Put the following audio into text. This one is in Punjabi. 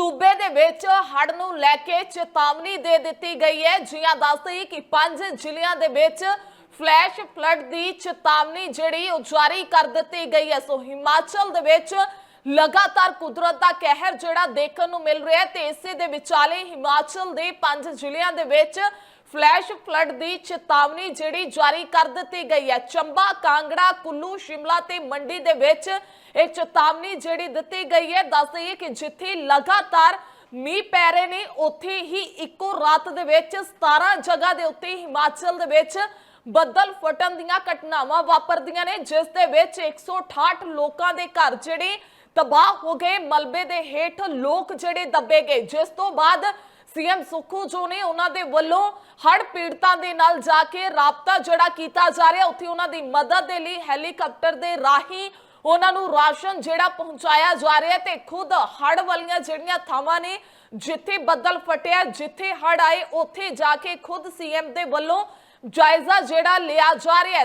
ਸੂਬੇ ਦੇ ਵਿੱਚ ਹੜ੍ਹ ਨੂੰ ਲੈ ਕੇ ਚੇਤਾਵਨੀ ਦੇ ਦਿੱਤੀ ਗਈ ਹੈ। ਜੀਆਂ ਦੱਸਦੀ ਕਿ ਪੰਜ ਜ਼ਿਲ੍ਹਿਆਂ ਦੇ ਵਿੱਚ ਫਲੈਸ਼ ਫਲੱਡ ਦੀ ਚੇਤਾਵਨੀ ਜਿਹੜੀ ਉਹ ਜਾਰੀ ਕਰ ਦਿੱਤੀ ਗਈ ਹੈ। ਸੋ ਹਿਮਾਚਲ ਦੇ ਵਿੱਚ ਲਗਾਤਾਰ ਕੁਦਰਤ ਦਾ ਕਹਿਰ ਜਿਹੜਾ ਦੇਖਣ ਨੂੰ ਮਿਲ ਰਿਹਾ ਤੇ ਇਸੇ ਦੇ ਵਿਚਾਲੇ ਹਿਮਾਚਲ ਦੇ ਪੰਜ ਜ਼ਿਲ੍ਹਿਆਂ ਦੇ ਵਿੱਚ ਫਲੈਸ਼ ਫਲੱਡ ਦੀ ਚੇਤਾਵਨੀ ਜਿਹੜੀ ਜਾਰੀ ਕਰ ਦਿੱਤੀ ਗਈ ਹੈ। ਚੰਬਾ, ਕਾਂਗੜਾ, ਕੁੱਲੂ, ਸ਼ਿਮਲਾ ਤੇ ਮੰਡੀ ਦੇ ਵਿੱਚ ਇਹ ਚੇਤਾਵਨੀ ਜਿਹੜੀ ਦਿੱਤੀ ਗਈ ਹੈ। ਦੱਸ ਦਈਏ ਕਿ ਜਿੱਥੇ ਲਗਾਤਾਰ ਮੀਂਹ ਪੈ ਰਹੇ ਨੇ, ਉੱਥੇ ਹੀ ਇੱਕੋ ਰਾਤ ਦੇ ਵਿੱਚ 17 ਜਗ੍ਹਾ ਦੇ ਉੱਤੇ ਹਿਮਾਚਲ ਦੇ ਵਿੱਚ ਬੱਦਲ ਫਟਣ ਦੀਆਂ ਘਟਨਾਵਾਂ ਵਾਪਰਦੀਆਂ ਨੇ, ਜਿਸ ਦੇ ਵਿੱਚ 168 ਲੋਕਾਂ ਦੇ ਘਰ ਜਿਹੜੇ ਤਬਾਹ ਹੋ ਗਏ। ਮਲਬੇ ਦੇ ਹੇਠ ਲੋਕ ਜਿਹੜੇ ਦੱਬੇ ਗਏ। ਜਿਸ ਤੋਂ ਬਾਅਦ ਸੀਐਮ ਸੁਖੂ ਜੋ ਨੇ ਉਹਨਾਂ ਦੇ ਵੱਲੋਂ ਹੜ੍ਹ ਪੀੜਤਾਂ ਦੇ ਨਾਲ ਜਾ ਕੇ ਰਾਬਤਾ ਜਿਹੜਾ ਕੀਤਾ ਜਾ ਰਿਹਾ, ਉੱਥੇ ਉਹਨਾਂ ਦੀ ਮਦਦ ਦੇ ਲਈ ਹੈਲੀਕਾਪਟਰ ਦੇ ਰਾਹੀਂ ਉਹਨਾਂ ਨੂੰ ਰਾਸ਼ਨ ਜਿਹੜਾ ਪਹੁੰਚਾਇਆ ਜਾ ਰਿਹਾ ਤੇ ਖੁਦ ਹੜ ਵਾਲੀਆਂ ਜਿਹੜੀਆਂ ਥਾਵਾਂ ਨੇ, ਜਿੱਥੇ ਬੱਦਲ ਫਟਿਆ, ਜਿੱਥੇ ਹੜ ਆਏ, ਉੱਥੇ ਜਾ ਕੇ ਖੁਦ ਸੀਐਮ ਦੇ ਵੱਲੋਂ ਜਾਇਜ਼ਾ ਜਿਹੜਾ ਲਿਆ ਜਾ ਰਿਹਾ।